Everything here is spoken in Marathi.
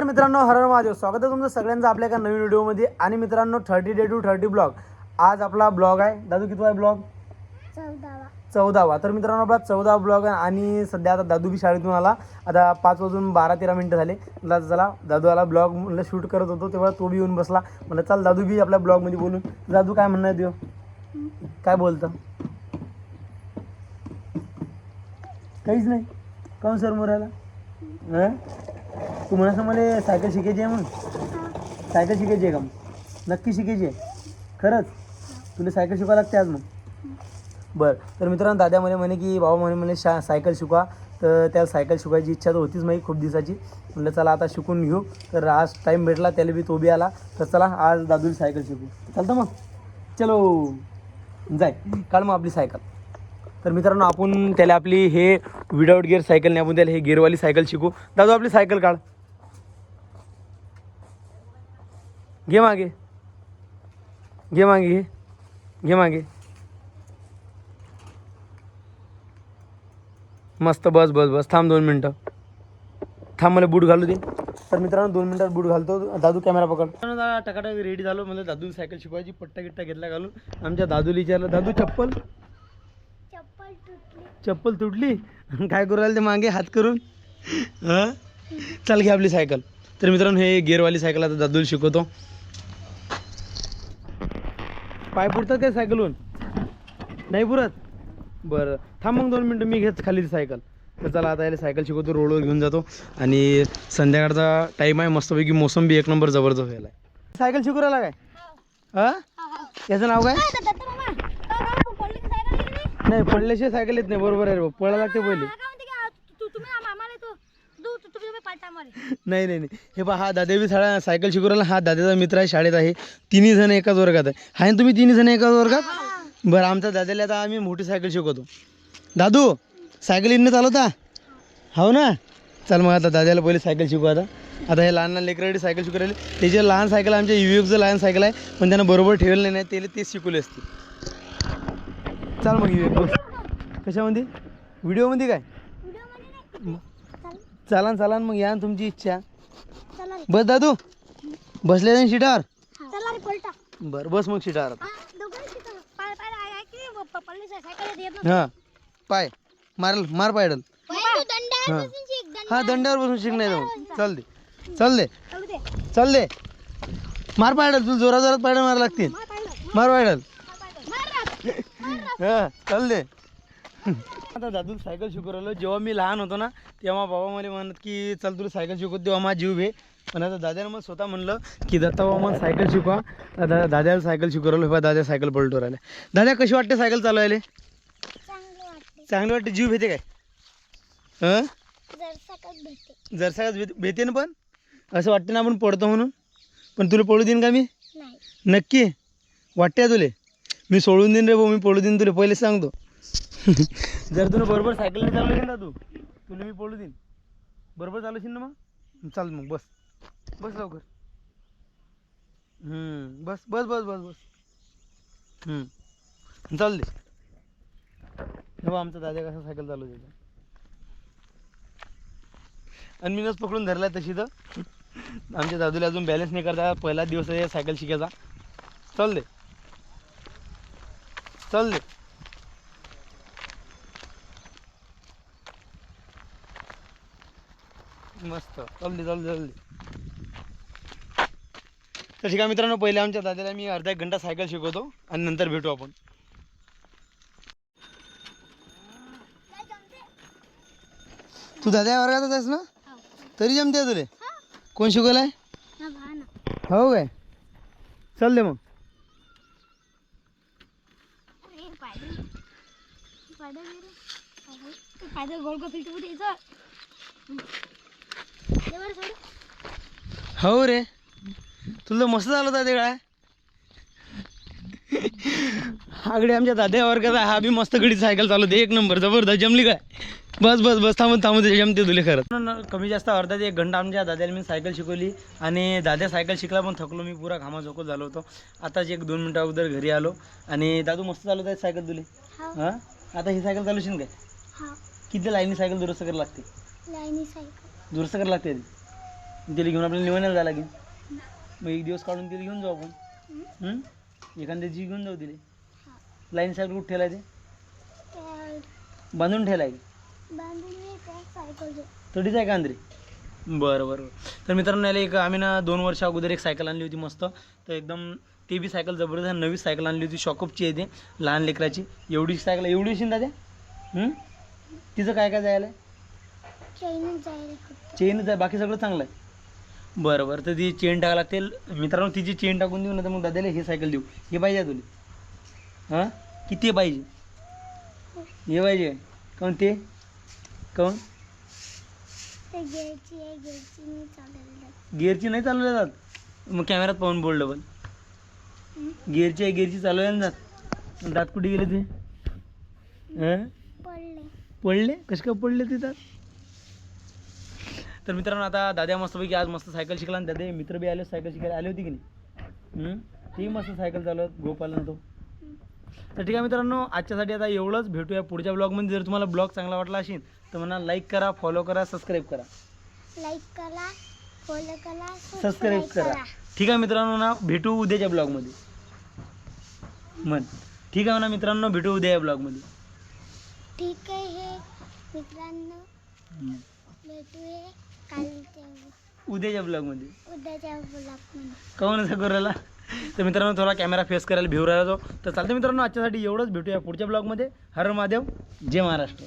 नमस्कार मित्रांनो हर महादेव. स्वागत आहे तुमचं सगळ्यांचं आपल्या एका नवीन व्हिडिओमध्ये. आणि मित्रांनो thirty day to thirty blog. आज आपला ब्लॉग आहे. दादू किती आहे ब्लॉग? चौदावा. तर मित्रांनो आपला चौदावा ब्लॉग आहे. आणि सध्या आता दादू बी शाळेतून आला. आता पाच वाजून बारा तेरा मिनटं झाले. चला दादू आला ब्लॉग. म्हणलं शूट करत होतो. तेव्हा तो बी येऊन बसला. म्हणलं चाल दादू बी आपल्या ब्लॉगमध्ये बोलून. दादू काय म्हणणं आहे देव काय बोलतं? काहीच नाही. काऊन सर मोरायला? हं? तू म्हणा मला सायकल शिकायची आहे म्हणून. सायकल शिकायची आहे का मग? नक्की शिकायची आहे. खरंच? तुला सायकल शिकावं लागते आज मग. बरं. तर मित्रांनो दादा म्हणे म्हणे की बाबा म्हणे म्हणे शा सायकल शिकवा. तर त्याला सायकल शिकवायची इच्छा तर होतीच माही खूप दिवसाची. म्हणलं चला आता शिकून घेऊ. तर आज टाईम भेटला त्याला बी तो बी आला. तर चला आज दादूला सायकल शिकू चालतं मग? चलो. जाय. काढ मग आपली सायकल. तर मित्रांनो आपण त्याला आपली हे विदाऊट गिअर सायकल नाही आपण त्याला हे गिअरवाली सायकल शिकू दादू आपली सायकल काढ. घे मागे. घे मागे घे. घे मागे. मस्त बस बस बस. थांब दोन मिनटं. थांब मला बूट घालू दे. तर मित्रांनो दोन मिनटात बूट घालतो. दादू कॅमेरा पकड. टकाटक रेडी झालो. म्हणजे दादू सायकल शिकवायची. पट्टा गिट्टा घेतला घालून. आमच्या दादूला विचारलं दादू चप्पल? चप्पल तुटली. चप्पल तुटली? काय करू राहिले ते मागे? हात करून? हां? चल घे आपली सायकल तर मित्रांनो हे गिअरवाली सायकल आता दादूला शिकवतो. पाय पुरतात काय सायकलहून नाही पुरत? बरं. थांब मग दोन मिनटं मी घेत खाली सायकल. तर चला आता याला सायकल शिकवतो रोडवर घेऊन जातो. आणि संध्याकाळचा टाईम आहे मस्तपैकी मोसम बी एक नंबर जबरदस्त व्हायला सायकल शिकू राहिला काय? हां? याचं नाव काय? नाही? पडल्याशिवाय सायकल येत नाही. बरोबर आहे रे. पळायला लागते पहिले. नाही नाही नाही. हे पहा हा दादा बी शाळा सायकल शिकू राहिला. हा दादाचा मित्र आहे शाळेत आहे. तिन्ही जण एकाच वर्गात आहे. ना तुम्ही तिन्ही जण एकाच वर्गात? बरं आमच्या दादाला आता आम्ही मोठी सायकल शिकवतो. दादू सायकल इथनं चालवता? हो ना? चल मग आता दादाला पहिले सायकल शिकू आता. आता हे लहान लहान लेकरासाठी सायकल शिकू राहिले. त्याचे लहान सायकल आमच्या युएकचं लहान सायकल आहे पण त्यांना बरोबर ठेवलं नाही त्याला तेच शिकवले असते चाल मग युएक बस. कशामध्ये? व्हिडिओमध्ये काय? चालन चालन मग या ना तुमची इच्छा. बस दादू बसले ना शिटावर? चला रे पलटा. बरं बस मग शिटावर हा. पाय- पाय आहे की प- प- पडली साय- सायकल येत नव्हती. हां पाय मारल मार पायडल. दंडावर हां. हां दंड्यावर बसून शिक नाही जाऊ. चल दे चल दे. चालू दे. चल दे. मार पायडल तुला जोरा जोरात पायडल मारा लागतील. मार पाहिलं. मार पायडल. मार. मार रात. हां चल दे. आता दादू सायकल शिकू राहिलो. जेव्हा मी लहान होतो ना तेव्हा बाबा मला म्हणत की चल तुला सायकल शिकवतो तेव्हा माझा जीव भे पण आता दादानं मग स्वतः म्हणलं की दत्ता बाबा मला सायकल शिकवा. दादा दादाला सायकल शिकू राहिलो बा दादा सायकल पलटू राहिले. दादा कशी वाटते सायकल चालवायला? चांगलं वाटते जीव भेटे काय? हं? जर सगळ्यात भेट भेटे ना पण? असं वाटते ना आपण पडतो म्हणून? पण तुला पळू देईन का मी? नक्की? वाटते तुले? मी सोडून देईन रे भाऊ मी पळू देईन तुला पहिले सांगतो. जर तुला बरोबर सायकल नाही चालवशील ना तू तुला मी पळू देईन. बरोबर चालवशील ना मग? चाल मग बस. बस लवकर. हम्म, बस बस बस बस बस. हम्म. चाल दे. आमचा दादा कसा सायकल चालू देतो आणि मीनच पकडून धरलाय तशी तर. आमच्या दादूला अजून बॅलन्स नाही करता. पहिला दिवस आहे सायकल शिकायचा. चल दे. चल दे. मस्त. चल दे चल दे चल दे तर ठीक आहे मित्रांनो पहिले आमच्या दादाला मी अर्धा एक घंटा सायकल शिकवतो आणि नंतर भेटू आपण. तू दादा या वर्गातच आहेस ना? हो. तरी जमते तुले? कोण शिकवलाय? हा. हो काय? चल दे मग. पायदल. ते पायदल गोल गोल फिरते पुढे यायचं. ये बरं सोड. हो रे. तुला मस्त झालं होता ते काय? आगडे आमच्या दाद्या वर्गात आहे, हा बी मस्त गडी सायकल चालवते एक नंबर जबरदस्त. जमली काय? बस बस बस. थांबून थांबून. जमते तुले खरं. कमी जास्त अर्धा ते एक घंटा आमच्या दाद्याला मी सायकल शिकवली. आणि दाद्या सायकल शिकला पण थकलो. मी पुरा घामा झोकत झालो होतो. आताच एक दोन मिनटं अगोदर घरी आलो. आणि दादू मस्त चालवत आहे सायकल तुले. हा. हां? आता ही सायकल चालवशील काय? हा. किती लाईनी सायकल दुरुस्त करायला लागते? लाईनी सायकल दुरुस्त करायला लागते. आधी तिला घेऊन आपल्याला निवडण्याला जायला लागेल. मग एक दिवस काढून तिला घेऊन जाऊ आपण? एखाद्या दिवशी घेऊन जाऊ तिला हा. लाईन साईड कुठं ठेलाय ते बांधून सायकल थोडीच आहे का अंदरे बरं बरं तर मित्रांनो याला एक आम्ही ना दोन वर्ष अगोदर एक सायकल आणली होती मस्त. तर एकदम ते बी सायकल जबरदस्त आहे. नवी सायकल आणली होती. शॉकअपची आहे ते लहान लेकराची. एवढी सायकल एवढी शिंदा त्या हं? तिचं काय काय जायला? चैनच जायला फक्त. चेनच आहे बाकी सगळं चांगलं आहे. बरं बरं. तर ती चेन टाकायला लागते मित्रांनो तिची चेन टाकून देऊ ना तर मग दादाला हे सायकल देऊ. हे पाहिजे तुला? हां? किती पाहिजे? हे पाहिजे. काऊन ते? काऊन? ते घ्यायची आहे घ्यायची मी चालवलं गिअरची नाही चालवल्या जात? मग कॅमेऱ्यात पाहून बोल डबल. गिअरची आहे गिअरची चालवल्या नाही जात. मग दात कुठे गेले ते? हं? पडले. पडले? कसे काय पडले ते दात? तर मित्रांनो आता दादा मस्तपैकी आज मस्त सायकल शिकला आणि दादा मित्र बी आले सायकल शिकायला आले होती की नाही? तेही मस्त सायकल चालवत गोपाल तो तर ठीक आहे मित्रांनो आजच्यासाठी आता एवढंच. भेटूया पुढच्या ब्लॉगमध्ये. जर तुम्हाला ब्लॉग चांगला वाटला असेल तर म्हणा लाईक करा फॉलो करा सबस्क्राईब करा. लाईक करा फॉलो करा सबस्क्राईब करा. ठीक आहे मित्रांनो ना भेटू उद्याच्या ब्लॉगमध्ये. म्हण. ठीक आहे म्हणा मित्रांनो भेटू उद्या या ब्लॉगमध्ये. ठीक आहे हे मित्रांनो. हं. उद्याच्या ब्लॉगमध्ये उद्याच्या ब्लॉगमध्ये काऊन असं करायला? तर मित्रांनो थोडा कॅमेरा फेस करायला भिव राहिला तो. तर चालतं मित्रांनो आजच्यासाठी एवढंच. भेटूया पुढच्या ब्लॉगमध्ये हर महादेव जय महाराष्ट्र.